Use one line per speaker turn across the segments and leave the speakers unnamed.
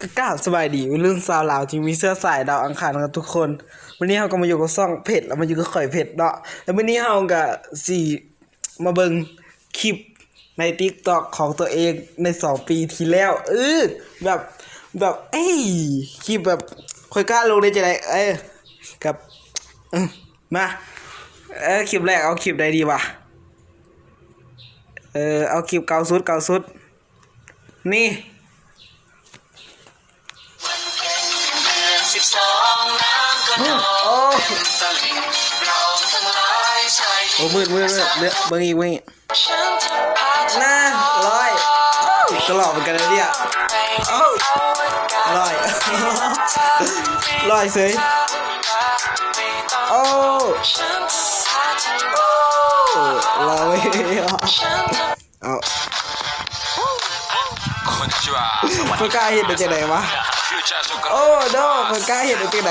ก็กาบสบายดีวัยรุ่นสาวลาวที่มีเสื้อสายดาวอังคารกันทุกคนวันนี้เราก็มาอยู่กับซ่องเพจแล้วมาอยู่กับข่อยเพจเนาะแล้ววันนี้เราก็สิมาเบิงคลิปใน TikTok ของตัวเองใน2ปีที่แล้วเออแบบแบบเอ้ยคลิปแบบค่อยกล้าลงได้จะได้เอ้ยกับมาเออคลิปแรกเอาคลิปใดดีวะเออเอาคลิปเก่าสุดเก่าสุด นี่ โอ้โอ้มืดมืดมืดเลือกเบิ้งอีกเบิ้งอีก
น่าลอ
ยตลอดเหมือนกันเลยเนี่ย
โอ้อ
ยลอยสิโอ้
ลอ
ยเอา
คน
ชั่วสกายเห็นเป็นยังไงวะ โอ้โนมันกล้าเห็นตัวไหน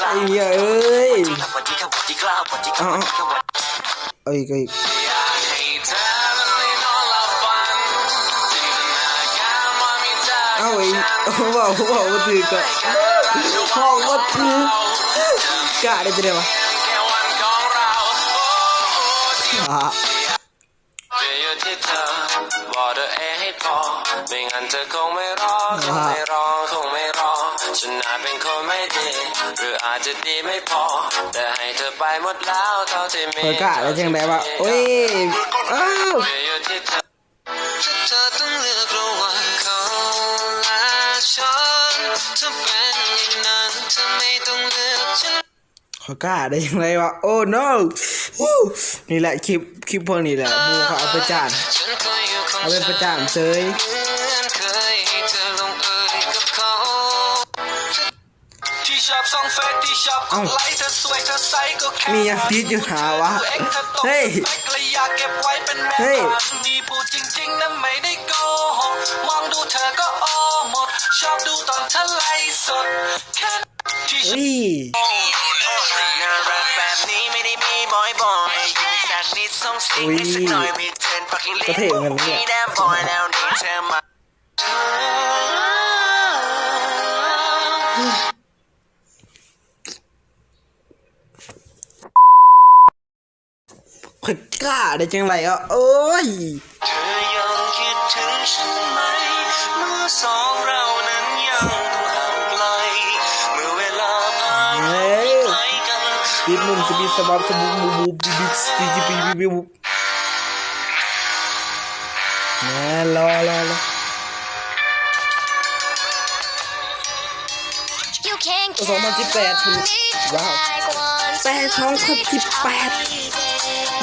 ไอ้เหี้ยเอ้ยเอ้
ย
เอ้
ยเอาไอ้ว้าวว้า
ว่าถือก็ห้องว่าถือกะได้จะได้ปะ
อ่า ไม่งั้นเธอคงไม่รอคงไม่รอคงไม่รอฉันอาจเป็นคนไม่ดีหรืออาจจะดีไม่พอ แต่ให้เธอไปหมดแล้วเท่าที่มี
เพื่อกล้าได้จังไหนวะโอ้ยอ้าว
จะอยู่ที่เธอถ้าเธอต้องเลือกระหว่างเขาและฉันถ้าเป็นอย่างนั้นเธอไม่ต้องเลือกฉัน
ขอกล้าได้ยังไงวะโอ้ no วู้นี่แหละคลิปคลิปพวกนี้แหละบูเขาเอาไปจาน
ฉันเคยอยู่ของ
เอาไปประจานเซย
เฟซที่ชอบกดไลค์เธอสวยเธอใสก็แค่
มียังติดอยู่หาวะ
เอ็กเธอตก
เฮ้ย
สเปคเลยอยากเก็บไว้เป็นแม่
เฮ้ย
บ้านนี่พูดจริงๆนะไม่ได้โกหกมองดูเธอก็อ้อหมดชอบดูตอนเธอไลฟ์สดแค่ที่ชอบ
เฮ้ย
น่ารักแบบนี้ไม่ได้มีบ่อยบ่อยๆยิ่งจากนิดส่งสิ่งให้สักหน่อยมีเทรนปักให้เลี้ย
ขอยกล้าได้จังไรอะโอ้ย
เธอยังคิดถึงฉันไหมเมื่อสองเรานั้นยังดูห่างไกลเมื่อเวลาผ่าน
เฮ้ย
ไกลกัน
บิดมุมสบิดสบับสบูบูบูบิบิสบิบิบิบิบิบุแม่รอรอรอ
You can
สองพันสิบแปดคุณว้าวแต่สองพันสิบแปด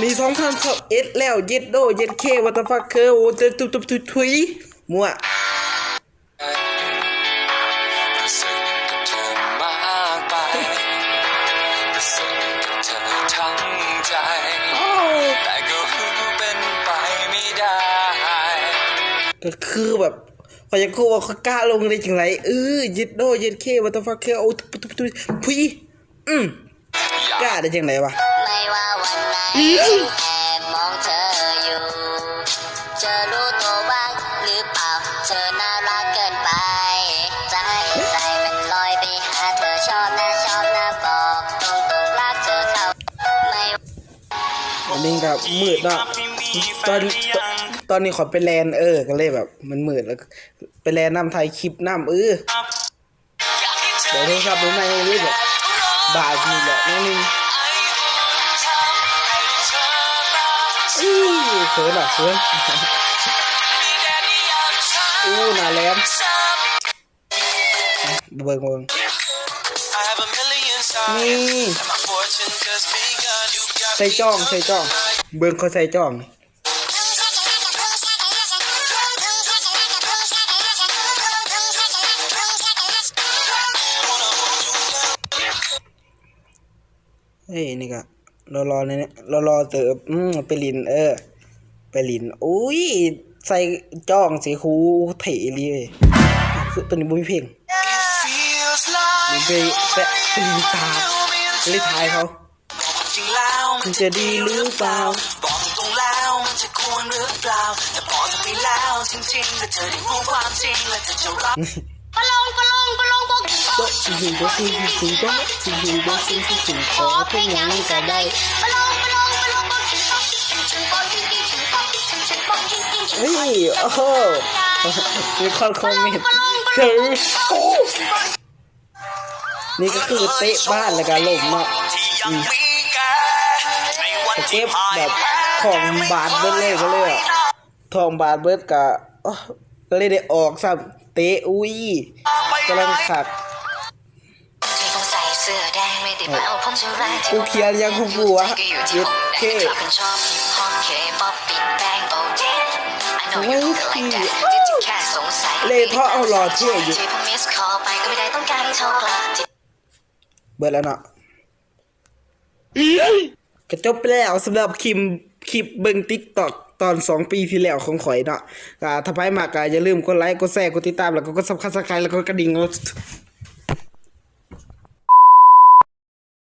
มีสองพันสิบเอ็ดแล้วเย็ดโดเย็ดเควัตฟักเคอโอ้เตตุบตุบตุบทุยมั่ว
ก็คื
อแบบเขาจะคู่ว่าเขากล้าลงได้จังไรเออย็ดโดย็ดเควัตฟักเคอโอ้ตุบตุบตุบทุยอืมกล้าได้จังไรวะ
มองเธออยู่จะรู้ตัวบ้างหรือเปล่า เธอน่ารักเกินไป ใจใจมันลอยไปหาเธอชอบนะชอบนะบอกตรงตรงรักเธอเขาไม่
อันนี้ก็มืดเนาะตอนตอนนี้ขอไปแลนเออก็เลยแบบ มันมืดแล้ว ไปแลนน้ำไทยคลิปน้ำเออเดี๋ยวโทรศัพท์ผมไม่ให้รีบแบบบาทนี่แหละนั่นนึง อื้อเขินอะเขินอู้น่าแลมเบิ่งเบิ่งนี่ใส่จ้องใส่จ้อง เบิ่งเขาใส่จ้องเฮ้ยนี่ก็ รอรอเนี่ยรอรอเติบอืมไปลิน เออ ไปลิน อุ้ย ใส่จ้องสีคูเถเลยคือตัวนี้บุ้มีเพลง
It feels
มี
like
เพลงแปะไปลินตาไปลินทายเขา
จริงแล้ว
มันจะดีหรือเปล่า
บอกตรงๆแล้วมันจะควรหรือเปล่าแต่พอจะไปแล้ว
จริงๆและเธอได้รู้ความจริงและเธอจะรับ
ปะลงปะลงปะลงปะ
โต๊ะสิสิงโต๊ะสิสิสิงโต๊ะสิสิงโต๊ะสิสิสิงขอเพลงยังก็ได้
ปะลงปะลงปะลงปะถึงปะถึงถึงปะถึงถึงถึงปะถึงถึงปะถึงถึงถึง
เฮ้ยโอ้โหมีคนคอมเมนต์คือนี่ก็คือเตะบ้านแล้วก็ลมเนาะ
ที่ยังมีแกในวัน
เก็
ที่
บแบบของบาทเบิร์ดเลยก็เลยอะทองบาทเบิร์ดกะอ๋อก็เลยได้ออกซ้ำเตะอุ้ยกำลังขัด
ส่เสื้อแดงไม่ได้มาเอาผมจะแรง
กูเขียนยังกูกลัว
ก็อยู่ที่
เย็ด
ผม
เท่
แต่คนชอบฮิปฮอปเคป๊อปบิ๊กแบงโอเค I know you feel like that ที่จริงแค่สงสัย
เล่ท่อเอาหล่อเท่อยู่
ที่ผมมิสคอลไปก็ไม่ได้ต้องการให้โทรกลับที่
เบิดแล้วเนาะก็จบไปแล้วสำหรับคลิปคลิปเบิ่งติ๊กตอกตอนสองปีที่แล้วของข่อยเนาะก็ถ้าไปมากก็อย่าลืมกดไลค์ กดแชร์ กดติดตาม แล้วก็กดซับสไครต์แล้วก็กระดิ่ง